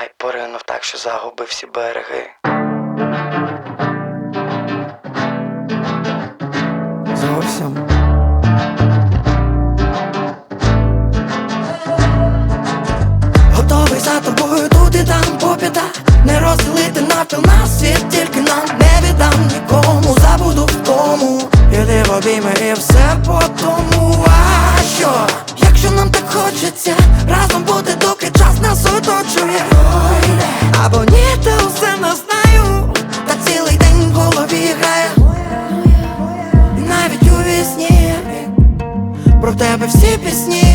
Ай, поринув так, що загубив всі береги. Зовсім. Готовий за тобою тут і там попіта Не розділити навпіл на світ, тільки нам не віддам нікому, забуду в тому. Іди в обійми і все по тому. А що, якщо нам так хочеться Разом бути, оточує. Або ні, та усе не знаю. Та цілий день в голові грає. Навіть у вісні. Про тебе всі пісні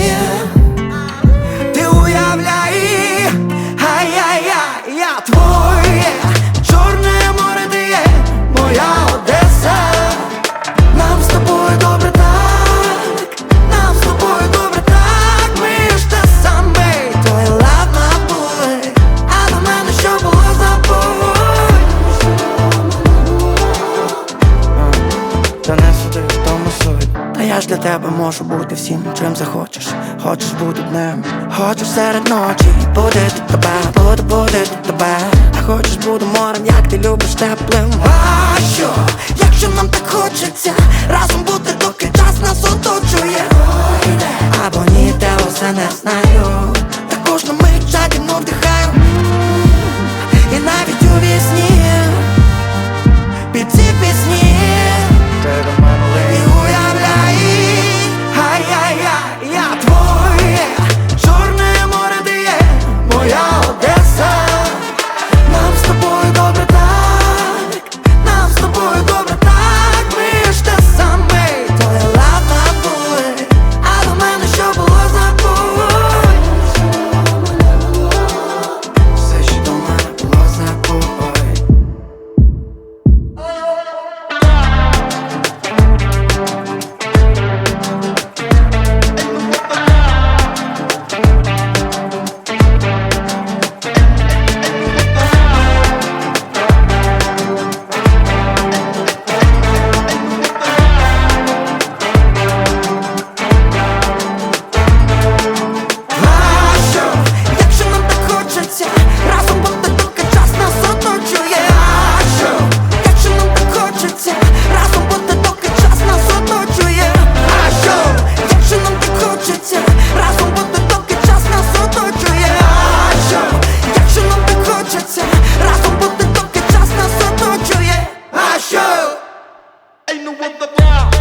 Тому суть. Та я ж для тебе можу бути всім, чим захочеш. Хочеш бути днем, хочеш серед ночі. Буде тебе, буду будити тебе. А хочеш буду морем, як ти любиш теплим Ain't no other vibe.